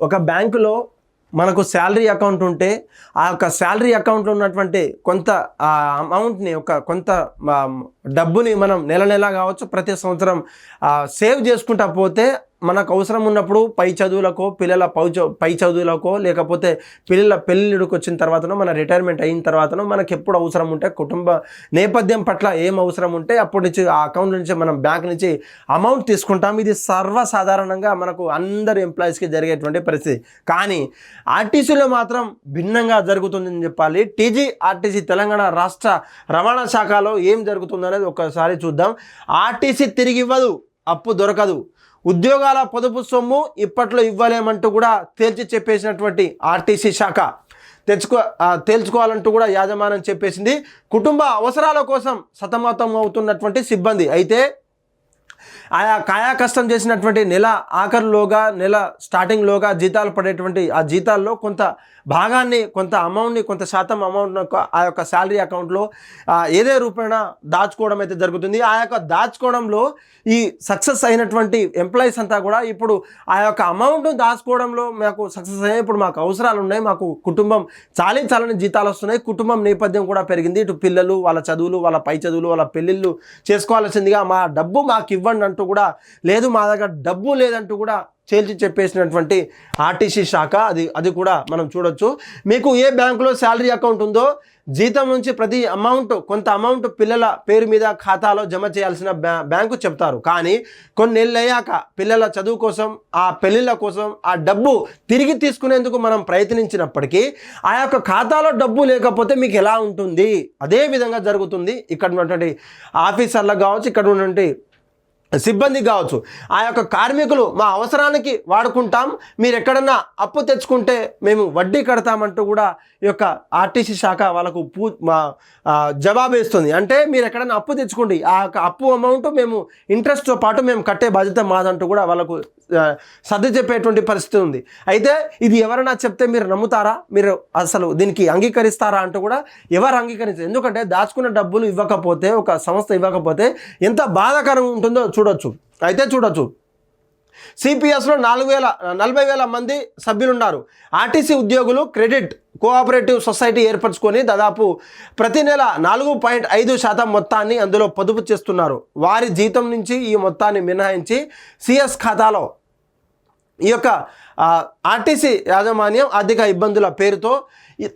ఒక బ్యాంకులో మనకు శాలరీ అకౌంట్ ఉంటే ఆ యొక్క శాలరీ అకౌంట్లో ఉన్నటువంటి కొంత ఆ అమౌంట్ని ఒక కొంత డబ్బుని మనం నెల నెల కావచ్చు ప్రతి సంవత్సరం సేవ్ చేసుకుంటా పోతే మనకు అవసరం ఉన్నప్పుడు పై చదువులకో పిల్లల పై పై చదువులకో లేకపోతే పిల్లల పెళ్ళిడికి వచ్చిన తర్వాతనో మన రిటైర్మెంట్ అయిన తర్వాతనో మనకు ఎప్పుడు అవసరం ఉంటే కుటుంబ నేపథ్యం పట్ల ఏం అవసరం ఉంటే అప్పటి నుంచి ఆ అకౌంట్ నుంచి మనం బ్యాంక్ నుంచి అమౌంట్ తీసుకుంటాం. ఇది సర్వసాధారణంగా మనకు అందరు ఎంప్లాయీస్కి జరిగేటువంటి పరిస్థితి. కానీ ఆర్టీసీలో మాత్రం భిన్నంగా జరుగుతుందని చెప్పాలి. టీజీ ఆర్టీసీ తెలంగాణ రాష్ట్ర రవాణా శాఖలో ఏం జరుగుతుందని అనేది ఒకసారి చూద్దాం. ఆర్టీసీ తిరిగి ఇవ్వదు. అప్పు దొరకదు. ఉద్యోగాల పొదుపు సొమ్ము ఇప్పట్లో ఇవ్వలేమంటూ కూడా తేల్చి చెప్పేసినటువంటి ఆర్టీసీ శాఖ తెచ్చుకో తేల్చుకోవాలంటూ కూడా యాజమాన్యం చెప్పేసింది. కుటుంబ అవసరాల కోసం సతమతం అవుతున్నటువంటి సిబ్బంది అయితే ఆయా కాయా కష్టం చేసినటువంటి నెల ఆఖరులోగా నెల స్టార్టింగ్లోగా జీతాలు పడేటువంటి ఆ జీతాల్లో కొంత భాగాన్ని కొంత అమౌంట్ని కొంత శాతం అమౌంట్ ఆ యొక్క శాలరీ అకౌంట్లో ఏదే రూపేణా దాచుకోవడం అయితే జరుగుతుంది. ఆ యొక్క దాచుకోవడంలో ఈ సక్సెస్ అయినటువంటి ఎంప్లాయీస్ అంతా కూడా ఇప్పుడు ఆ యొక్క అమౌంట్ దాచుకోవడంలో మాకు సక్సెస్ అయ్యాయి. ఇప్పుడు మాకు అవసరాలు ఉన్నాయి. మాకు కుటుంబం చాలీ చాలని జీతాలు వస్తున్నాయి. కుటుంబం నేపథ్యం కూడా పెరిగింది. ఇటు పిల్లలు వాళ్ళ చదువులు వాళ్ళ పై చదువులు వాళ్ళ పెళ్ళిళ్ళు చేసుకోవాల్సిందిగా మా డబ్బు మాకు ఇవ్వండి అంటూ కూడా లేదు మా దగ్గర డబ్బు లేదంటూ కూడా తేల్చి చెప్పేసినటువంటి ఆర్టీసీ శాఖ అది అది కూడా మనం చూడొచ్చు. మీకు ఏ బ్యాంకులో శాలరీ అకౌంట్ ఉందో జీతం నుంచి ప్రతి అమౌంట్ కొంత అమౌంట్ పిల్లల పేరు మీద ఖాతాలో జమ చేయాల్సిన బ్యా బ్యాంకు చెప్తారు. కానీ కొన్ని అయ్యాక పిల్లల చదువు కోసం ఆ పెళ్ళిళ్ళ కోసం ఆ డబ్బు తిరిగి తీసుకునేందుకు మనం ప్రయత్నించినప్పటికీ ఆ యొక్క ఖాతాలో డబ్బు లేకపోతే మీకు ఎలా ఉంటుంది? అదే విధంగా జరుగుతుంది. ఇక్కడ ఉన్నటువంటి ఆఫీసర్లకు కావచ్చు ఇక్కడ ఉన్నటువంటి సిబ్బంది కావచ్చు. ఆ యొక్క కార్మికులు మా అవసరానికి వాడుకుంటాం. మీరు ఎక్కడన్నా అప్పు తెచ్చుకుంటే మేము వడ్డీ కడతామంటూ కూడా ఈ యొక్క ఆర్టీసీ శాఖ వాళ్ళకు పూ మా జవాబు ఇస్తుంది అంటే మీరు ఎక్కడన్నా అప్పు తెచ్చుకోండి. ఆ యొక్క అప్పు అమౌంట్ మేము ఇంట్రెస్ట్తో పాటు మేము కట్టే బాధ్యత మాదంటూ కూడా వాళ్ళకు సర్ది చెప్పేటువంటి పరిస్థితి ఉంది. అయితే ఇది ఎవరైనా చెప్తే మీరు నమ్ముతారా? మీరు అసలు దీనికి అంగీకరిస్తారా అంటూ కూడా ఎవరు అంగీకరించారు. ఎందుకంటే దాచుకున్న డబ్బులు ఇవ్వకపోతే ఒక సంస్థ ఇవ్వకపోతే ఎంత బాధాకరంగా ఉంటుందో చూడ చూడొచ్చు. అయితే చూడొచ్చు. సిపిఎస్లో నాలుగు వేల నలభై వేల మంది సభ్యులున్నారు. ఆర్టీసీ ఉద్యోగులు క్రెడిట్ కోఆపరేటివ్ సొసైటీ ఏర్పరచుకొని దాదాపు ప్రతి నెల నాలుగు పాయింట్ ఐదు శాతం మొత్తాన్ని అందులో పొదుపు చేస్తున్నారు. వారి జీతం నుంచి ఈ మొత్తాన్ని మినహాయించి సిఎస్ ఖాతాలో ఈ యొక్క ఆర్టీసీ యాజమాన్యం ఆర్థిక ఇబ్బందుల పేరుతో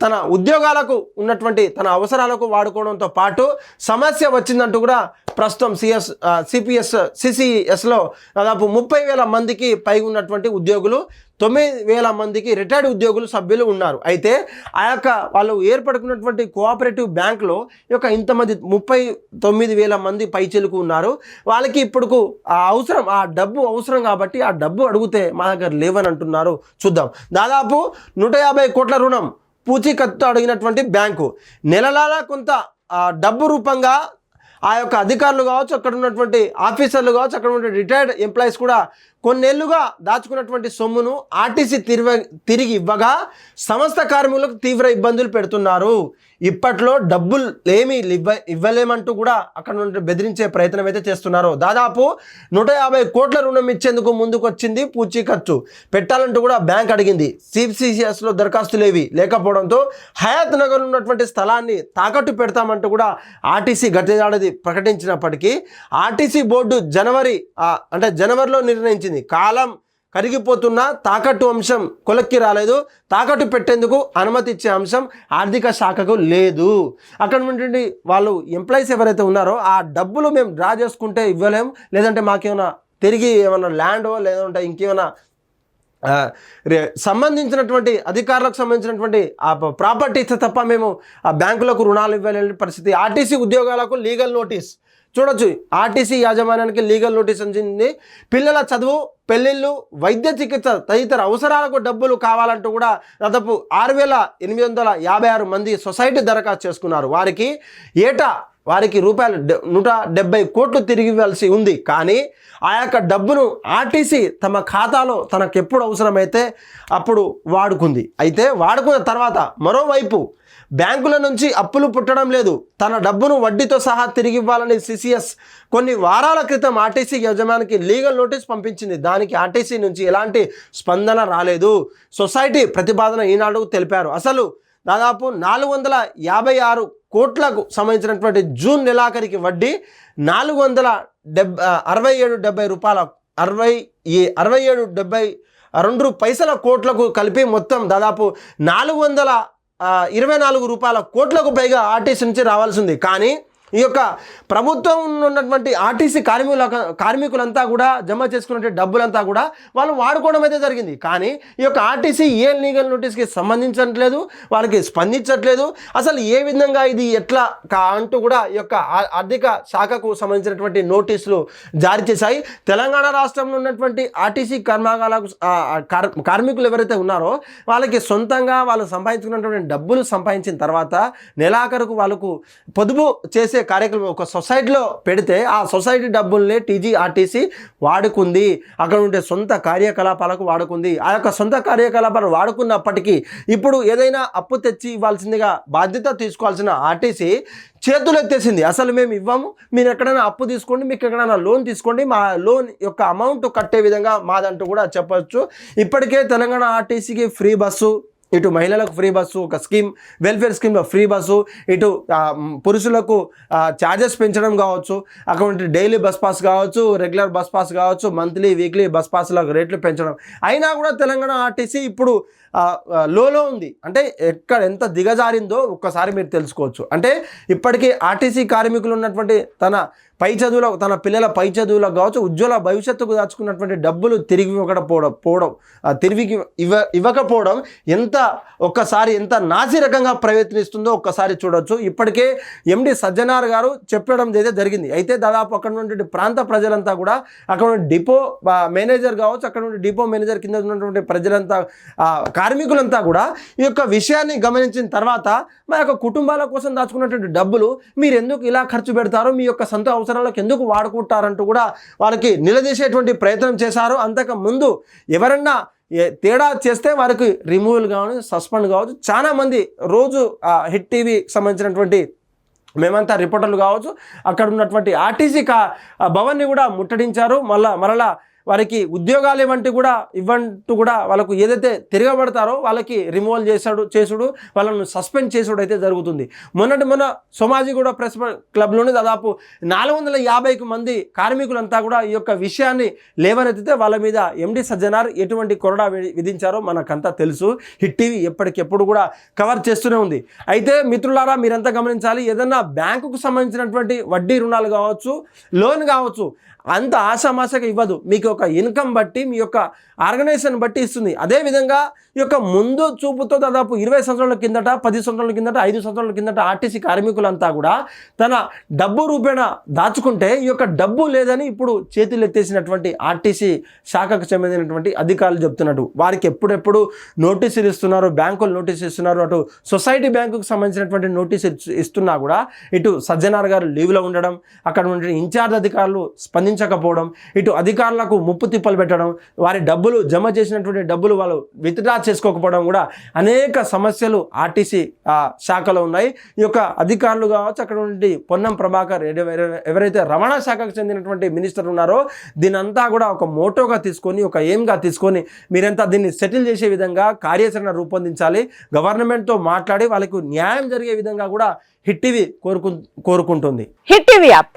తన ఉద్యోగాలకు ఉన్నటువంటి తన అవసరాలకు వాడుకోవడంతో పాటు సమస్య వచ్చిందంటూ కూడా ప్రస్తుతం సిఎస్ సిపిఎస్ సిసిఎస్లో దాదాపు ముప్పై వేల మందికి పైగా ఉన్నటువంటి ఉద్యోగులు తొమ్మిది వేల మందికి రిటైర్డ్ ఉద్యోగులు సభ్యులు ఉన్నారు. అయితే ఆ యొక్క వాళ్ళు ఏర్పడుకున్నటువంటి కోఆపరేటివ్ బ్యాంక్లో యొక్క ఇంతమంది ముప్పై తొమ్మిది వేల మంది పైచిలుకు ఉన్నారు. వాళ్ళకి ఇప్పుడు ఆ అవసరం ఆ డబ్బు అవసరం కాబట్టి ఆ డబ్బు అడిగితే మా దగ్గర లేవని అంటున్నారు చూద్దాం. దాదాపు నూట యాభై కోట్ల రుణం పూచీకత్తు అడిగినటువంటి బ్యాంకు. నెలలా కొంత డబ్బు రూపంగా ఆ యొక్క అధికారులు కావచ్చు అక్కడ ఉన్నటువంటి ఆఫీసర్లు కావచ్చు అక్కడ ఉన్నటువంటి రిటైర్డ్ ఎంప్లాయీస్ కూడా కొన్నేళ్ళుగా దాచుకున్నటువంటి సొమ్మును ఆర్టీసీ తిరిగి తిరిగి ఇవ్వగా సంస్థ కార్మికులకు తీవ్ర ఇబ్బందులు పెడుతున్నారు. ఇప్పట్లో డబ్బులు ఏమీ ఇవ్వ ఇవ్వలేమంటూ కూడా అక్కడ నుండి బెదిరించే ప్రయత్నం అయితే చేస్తున్నారు. దాదాపు నూట యాభై కోట్ల రుణం ఇచ్చేందుకు ముందుకొచ్చింది పూచీ ఖర్చు. పెట్టాలంటూ కూడా బ్యాంక్ అడిగింది. సిసిసిఎస్లో దరఖాస్తులు ఏవి? లేకపోవడంతో హయాత్ నగర్ ఉన్నటువంటి స్థలాన్ని తాకట్టు పెడతామంటూ కూడా ఆర్టీసీ గతేడాది ప్రకటించినప్పటికీ ఆర్టీసీ బోర్డు జనవరి అంటే జనవరిలో నిర్ణయించింది. కాలం కరిగిపోతున్న తాకట్టు అంశం కొలక్కి రాలేదు. తాకట్టు పెట్టేందుకు అనుమతి ఇచ్చే అంశం ఆర్థిక శాఖకు లేదు. అక్కడ ఉన్నటువంటి వాళ్ళు ఎంప్లాయీస్ ఎవరైతే ఉన్నారో ఆ డబ్బులు మేము డ్రా చేసుకుంటే ఇవ్వలేం. లేదంటే మాకేమైనా తిరిగి ఏమైనా ల్యాండో లేదంటే ఇంకేమైనా రే- సంబంధించినటువంటి అధికారులకు సంబంధించినటువంటి ఆ ప- ప్రాపర్టీ తప్ప మేము ఆ బ్యాంకులకు రుణాలు ఇవ్వలేని పరిస్థితి. ఆర్టీసీ ఉద్యోగాలకు లీగల్ నోటీస్. చూడొచ్చు. ఆర్టీసీ యాజమాన్యానికి లీగల్ నోటీస్ అందింది. పిల్లల చదువు పెళ్ళిళ్ళు వైద్య చికిత్స తదితర అవసరాలకు డబ్బులు కావాలంటూ కూడా దాదాపు ఆరు వేల ఎనిమిది వందల యాభై ఆరు మంది సొసైటీ దరఖాస్తు చేసుకున్నారు. వారికి ఏటా వారికి రూపాయలు డె- నూట డెబ్బై కోట్లు తిరిగి ఇవ్వాల్సి ఉంది. కానీ ఆ యొక్క డబ్బును ఆర్టీసీ తమ ఖాతాలో తనకు ఎప్పుడు అవసరమైతే అప్పుడు వాడుకుంది. అయితే వాడుకున్న తర్వాత మరోవైపు బ్యాంకుల నుంచి అప్పులు పుట్టడం లేదు. తన డబ్బును వడ్డీతో సహా తిరిగి ఇవ్వాలని సిసిఎస్ కొన్ని వారాల క్రితం ఆర్టీసీ యజమానికి లీగల్ నోటీస్ పంపించింది. దానికి ఆర్టీసీ నుంచి ఎలాంటి స్పందన రాలేదు. సొసైటీ ప్రతిపాదన ఈనాడు తెలిపారు. అసలు దాదాపు నాలుగు వందల యాభై ఆరు కోట్లకు సంబంధించినటువంటి జూన్ నెలాఖరికి వడ్డీ నాలుగు వందల డెబ్ అరవై ఏడు డెబ్బై రూపాయల అరవై ఏ అరవై ఏడు డెబ్బై రెండు పైసల కోట్లకు కలిపి మొత్తం దాదాపు నాలుగు వందల ఇరవై నాలుగు రూపాయల కోట్లకు పైగా ఆర్టీసీ నుంచి రావాల్సింది. కానీ ఈ యొక్క ప్రభుత్వం ఉన్నటువంటి ఆర్టీసీ కార్మికుల కార్మికులంతా కూడా జమ చేసుకున్నటువంటి డబ్బులంతా కూడా వాళ్ళు వాడుకోవడం అయితే జరిగింది. కానీ ఈ యొక్క ఆర్టీసీ ఏ లీగల్ నోటీస్కి సంబంధించట్లేదు వాళ్ళకి స్పందించట్లేదు. అసలు ఏ విధంగా ఇది ఎట్లా కా అంటూ కూడా ఈ యొక్క ఆర్థిక శాఖకు సంబంధించినటువంటి నోటీసులు జారీ చేశాయి. తెలంగాణ రాష్ట్రంలో ఉన్నటువంటి ఆర్టీసీ కర్మాగాలకు కార్- కార్మికులు ఎవరైతే ఉన్నారో వాళ్ళకి సొంతంగా వాళ్ళు సంపాదించుకున్నటువంటి డబ్బులు సంపాదించిన తర్వాత నెలాఖరుకు వాళ్ళకు పొదుపు చేసే కార్యక్రమం ఒక సొసైటీలో పెడితే ఆ సొసైటీ డబ్బుల్ని టీజీఆర్టీసీ వాడుకుంది. అక్కడ ఉండే సొంత కార్యకలాపాలకు వాడుకుంది. ఆ యొక్క సొంత కార్యకలాపాలు వాడుకున్నప్పటికీ ఇప్పుడు ఏదైనా అప్పు తెచ్చి ఇవ్వాల్సిందిగా బాధ్యత తీసుకోవాల్సిన ఆర్టీసీ చేతులు ఎత్తేసింది. అసలు మేము ఇవ్వము. మీరు ఎక్కడైనా అప్పు తీసుకోండి. మీకు ఎక్కడైనా లోన్ తీసుకోండి. మా లోన్ యొక్క అమౌంట్ కట్టే విధంగా మాదంటూ కూడా చెప్పవచ్చు ఇప్పటికే తెలంగాణ ఆర్టీసీకి ఫ్రీ బస్సు ఇటు మహిళలకు ఫ్రీ బస్సు ఒక స్కీమ్ వెల్ఫేర్ స్కీమ్లో ఫ్రీ బస్సు ఇటు పురుషులకు ఛార్జెస్ పెంచడం కావచ్చు అటువంటి డైలీ బస్ పాస్ కావచ్చు రెగ్యులర్ బస్ పాస్ కావచ్చు మంత్లీ వీక్లీ బస్ పాస్లకు రేట్లు పెంచడం. అయినా కూడా తెలంగాణ ఆర్టీసీ ఇప్పుడు లోలో ఉంది. అంటే ఎక్కడ ఎంత దిగజారిందో ఒక్కసారి మీరు తెలుసుకోవచ్చు. అంటే ఇప్పటికీ ఆర్టీసీ కార్మికులు ఉన్నటువంటి తన పై చదువుల తన పిల్లల పై చదువులకు కావచ్చు ఉజ్వల భవిష్యత్తుకు దాచుకున్నటువంటి డబ్బులు తిరిగి ఇవ్వకపోవడం పోవడం తిరిగి ఇవ్వ ఇవ్వకపోవడం ఎంత ఒక్కసారి ఎంత నాసిరకంగా ప్రయత్నిస్తుందో ఒక్కసారి చూడొచ్చు. ఇప్పటికే ఎండి సజ్జనార్ గారు చెప్పడం అయితే జరిగింది. అయితే దాదాపు అక్కడ ఉన్నటువంటి ప్రాంత ప్రజలంతా కూడా అక్కడ ఉన్న డిపో మేనేజర్ కావచ్చు అక్కడ ఉన్న డిపో మేనేజర్ కింద ఉన్నటువంటి ప్రజలంతా కార్మికులంతా కూడా ఈ యొక్క విషయాన్ని గమనించిన తర్వాత మా యొక్క కుటుంబాల కోసం దాచుకున్నటువంటి డబ్బులు మీరు ఎందుకు ఇలా ఖర్చు పెడతారు? మీ యొక్క సొంత అవసరాలకు ఎందుకు వాడుకుంటారంటూ కూడా వాళ్ళకి నిలదీసేటువంటి ప్రయత్నం చేశారు. అంతకు ముందు ఎవరన్నా ఏ- తేడా చేస్తే వారికి రిమూవల్ కావచ్చు సస్పెండ్ కావచ్చు చాలామంది రోజు హిట్ టీవీ సంబంధించినటువంటి మేమంతా రిపోర్టర్లు కావచ్చు అక్కడ ఉన్నటువంటి ఆర్టీసీ కా భవన్ని కూడా ముట్టడించారు. మళ్ళా మరలా వారికి ఉద్యోగాలు ఇవ్వంటి కూడా ఇవ్వంటూ కూడా వాళ్ళకు ఏదైతే తిరగబడతారో వాళ్ళకి రిమూవల్ చేశాడు చేసుడు వాళ్ళను సస్పెండ్ చేసుడు అయితే జరుగుతుంది. మొన్నటి మొన్న సోమాజిగూడ ప్రెస్ క్లబ్లోని దాదాపు నాలుగు వందల యాభైకి మంది కార్మికులంతా కూడా ఈ యొక్క విషయాన్ని లేవనెత్తితే వాళ్ళ మీద ఎండి సజ్జనార్ ఎటువంటి కొరడా విధించారో మనకంతా తెలుసు. హిట్ టీవీ ఎప్పటికెప్పుడు కూడా కవర్ చేస్తూనే ఉంది. అయితే మిత్రులారా మీరంతా గమనించాలి ఏదన్నా బ్యాంకుకు సంబంధించినటువంటి వడ్డీ రుణాలు కావచ్చు లోన్ కావచ్చు అంత ఆశామాషగా ఇవ్వదు. మీకు ఒక ఇన్కమ్ బట్టి మీ యొక్క ఆర్గనైజేషన్ బట్టి ఇస్తుంది. అదేవిధంగా ఈ యొక్క ముందు చూపుతో దాదాపు ఇరవై సంవత్సరాల కిందట పది సంవత్సరాల కిందట ఐదు సంవత్సరాల కిందట ఆర్టీసీ కార్మికులంతా కూడా తన డబ్బు రూపేణ దాచుకుంటే ఈ యొక్క డబ్బు లేదని ఇప్పుడు చేతులు ఎత్తేసినటువంటి ఆర్టీసీ శాఖకు చెందినటువంటి అధికారులు చెప్తున్నట్టు. వారికి ఎప్పుడెప్పుడు నోటీసులు ఇస్తున్నారు బ్యాంకులు నోటీసు ఇస్తున్నారు అటు సొసైటీ బ్యాంకుకు సంబంధించినటువంటి నోటీసు ఇస్తున్నా కూడా ఇటు సజ్జనార్ గారు లీవ్లో ఉండడం అక్కడ ఉండే ఇన్ఛార్జ్ అధికారులు స్పందించకపోవడం ఇటు అధికారులకు ముప్పు తిప్పలు పెట్టడం వారి డబ్బులు జమ చేసినటువంటి డబ్బులు వాళ్ళు విత్డ్రా చేసుకోకపోవడం కూడా అనేక సమస్యలు ఆర్టీసీ శాఖలో ఉన్నాయి. ఈ యొక్క అధికారులు కావచ్చు అక్కడ ఉండి పొన్నం ప్రభాకర్ ఎవరైతే రవాణా శాఖకు చెందినటువంటి మినిస్టర్ ఉన్నారో దీనంతా కూడా ఒక మోటోగా తీసుకొని ఒక ఎయిమ్గా తీసుకొని మీరంతా దీన్ని సెటిల్ చేసే విధంగా కార్యాచరణ రూపొందించాలి. గవర్నమెంట్తో మాట్లాడి వాళ్ళకు న్యాయం జరిగే విధంగా కూడా హిట్ టీవీ కోరుకు కోరుకుంటుంది. Hit TV app.